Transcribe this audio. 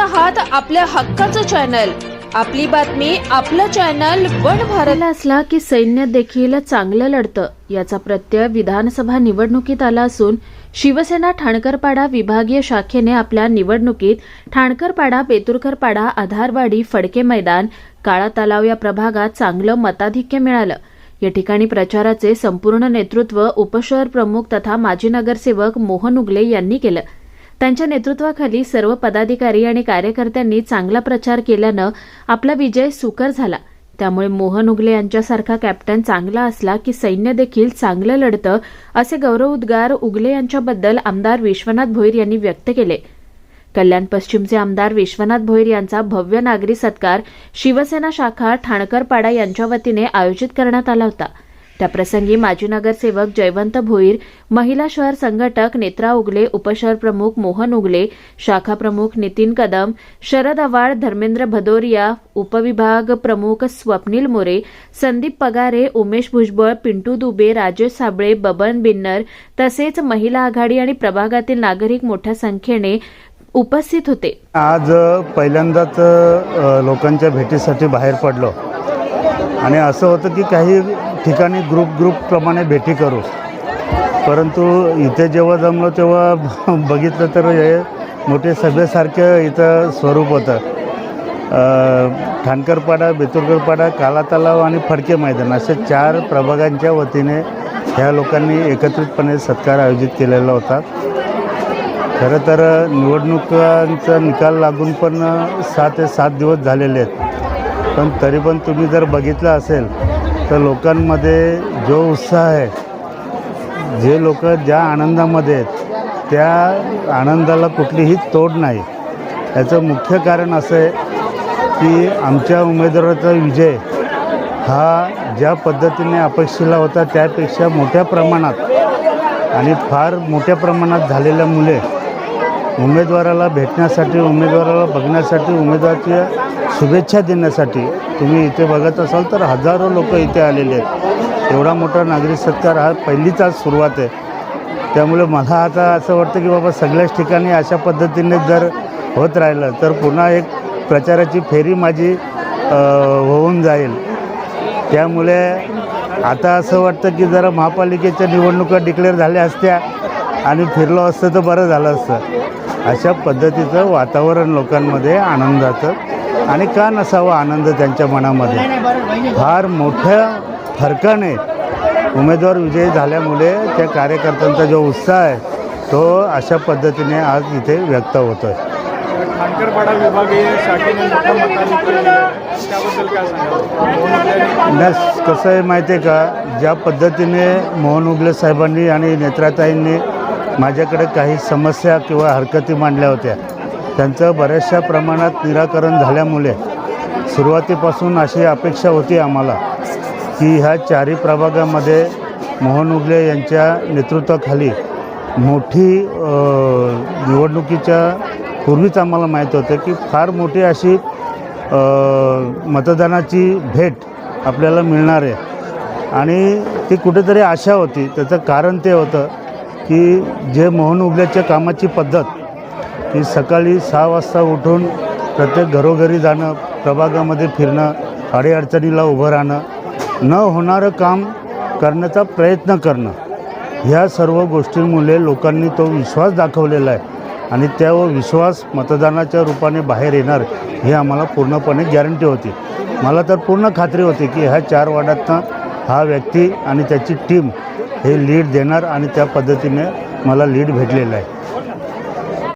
आहात आपल्या हक्काचं चॅनल आपली बातमी आपलं चॅनल वन भारत. असला की सैन्य देखील चांगलं लढतं याचा प्रत्यय विधानसभा निवडणुकीत आला असून शिवसेना ठाणकरपाडा विभागीय शाखेने आपल्या निवडणुकीत ठाणकरपाडा बेतुरकरपाडा आधारवाडी फडके मैदान काळा तलाव या प्रभागात चांगलं मताधिक्य मिळालं. या ठिकाणी प्रचाराचे संपूर्ण नेतृत्व उपशहर प्रमुख तथा माजी नगरसेवक मोहन उगले यांनी केलं. त्यांच्या नेतृत्वाखाली सर्व पदाधिकारी आणि कार्यकर्त्यांनी चांगला प्रचार केल्यानं आपला विजय सुकर झाला. त्यामुळे मोहन उगले यांच्यासारखा कॅप्टन चांगला असला की सैन्य देखील चांगलं लढतं असे गौरवोद्गार उगले यांच्याबद्दल आमदार विश्वनाथ भोईर यांनी व्यक्त केले. कल्याण पश्चिमचे आमदार विश्वनाथ भोईर यांचा भव्य नागरी सत्कार शिवसेना शाखा ठाणकरपाडा यांच्या वतीने आयोजित करण्यात आला होता. त्याप्रसंगी माजी नगरसेवक जयवंत भोईर महिला शहर संघटक नेत्रा उगले उपशहर प्रमुख मोहन उगले शाखा प्रमुख नितीन कदम शरद अवाड धर्मेंद्र भदोरिया उपविभाग प्रमुख स्वप्नील मोरे संदीप पगारे उमेश भुजबळ पिंटू दुबे राजेश साबळे बबन बिन्नर तसेच महिला आघाडी आणि प्रभागातील नागरिक मोठ्या संख्येने उपस्थित होते. आज पहिल्यांदाच लोकांच्या भेटीसाठी बाहेर पडलो. आणि असं होतं की काही ठिकाणी ग्रुप ग्रुपप्रमाणे भेटी करू. परंतु इथे जेव्हा जमलो तेव्हा बघितलं तर हे मोठे सभेसारखं इथं स्वरूप होतं. ठाणकरपाडा बेतुरकरपाडा काला तलाव आणि फडके मैदान असे चार प्रभागांच्या वतीने ह्या लोकांनी एकत्रितपणे सत्कार आयोजित केलेला होता. खरं तर निवडणुकांचा निकाल लागून पण सहा ते सात दिवस झालेले आहेत. पण तरी पण तुम्ही जर बघितलं असेल तर लोकांमध्ये जो उत्साह आहे जे लोक ज्या आनंदामध्ये आहेत त्या आनंदाला कुठलीही तोड नाही. याचं मुख्य कारण असं आहे की आमच्या उमेदवाराचा विजय हा ज्या पद्धतीने अपेक्षेला होता त्यापेक्षा मोठ्या प्रमाणात आणि फार मोठ्या प्रमाणात झालेल्यामुळे उमेदवाराला भेटण्यासाठी उमेदवाराला बघण्यासाठी उमेदवाराच्या शुभेच्छा देण्यासाठी तुम्ही इथे बघत असाल तर हजारो लोक इथे आलेले आहेत. एवढा मोठा नागरिक सत्कार हा पहिलीच आज सुरुवात आहे. त्यामुळे मला आता असं वाटतं की बाबा सगळ्याच ठिकाणी अशा पद्धतीने जर होत राहिलं तर पुन्हा एक प्रचाराची फेरी माझी होऊन जाईल. त्यामुळे आता असं वाटतं की जरा महापालिकेच्या निवडणुका डिक्लेअर झाल्या असत्या. आणि फिरलो असतं तर बरं झालं असतं. अशा पद्धतीचं वातावरण लोकांमध्ये आनंदाचं आणि का नसावा आनंद त्यांच्या मनामध्ये. फार मोठ्या फरकाने उमेदवार विजयी झाल्यामुळे त्या कार्यकर्त्यांचा जो उत्साह आहे तो अशा पद्धतीने आज इथे व्यक्त होतो आहे. कसं आहे माहिती आहे का? ज्या पद्धतीने मोहन उगले साहेबांनी आणि नेत्राताईंनी माझ्याकडे काही समस्या किंवा हरकती मांडल्या होत्या. त्यांचं बऱ्याचशा प्रमाणात निराकरण झाल्यामुळे सुरुवातीपासून अशी अपेक्षा होती आम्हाला की ह्या चारी प्रभागामध्ये मोहन उगले यांच्या नेतृत्वाखाली मोठी निवडणुकीच्या पूर्वीच आम्हाला माहीत होतं की फार मोठी अशी मतदानाची भेट आपल्याला मिळणार आहे. आणि ती कुठेतरी आशा होती त्याचं कारण ते होतं. की जे मोहन उगल्याच्या कामाची पद्धत की सकाळी सहा वाजता उठून प्रत्येक घरोघरी जाणं प्रभागामध्ये फिरणं अडीअडचणीला उभं राहणं न होणारं काम करण्याचा प्रयत्न करणं ह्या सर्व गोष्टींमुळे लोकांनी तो विश्वास दाखवलेला आहे. आणि त्या विश्वास मतदानाच्या रूपाने बाहेर येणार ही आम्हाला पूर्णपणे गॅरंटी होती. मला तर पूर्ण खात्री होती की ह्या चार वार्डातनं हा व्यक्ती आणि त्याची टीम हे लीड देणार आणि त्या पद्धतीने मला लीड भेटलेलं आहे.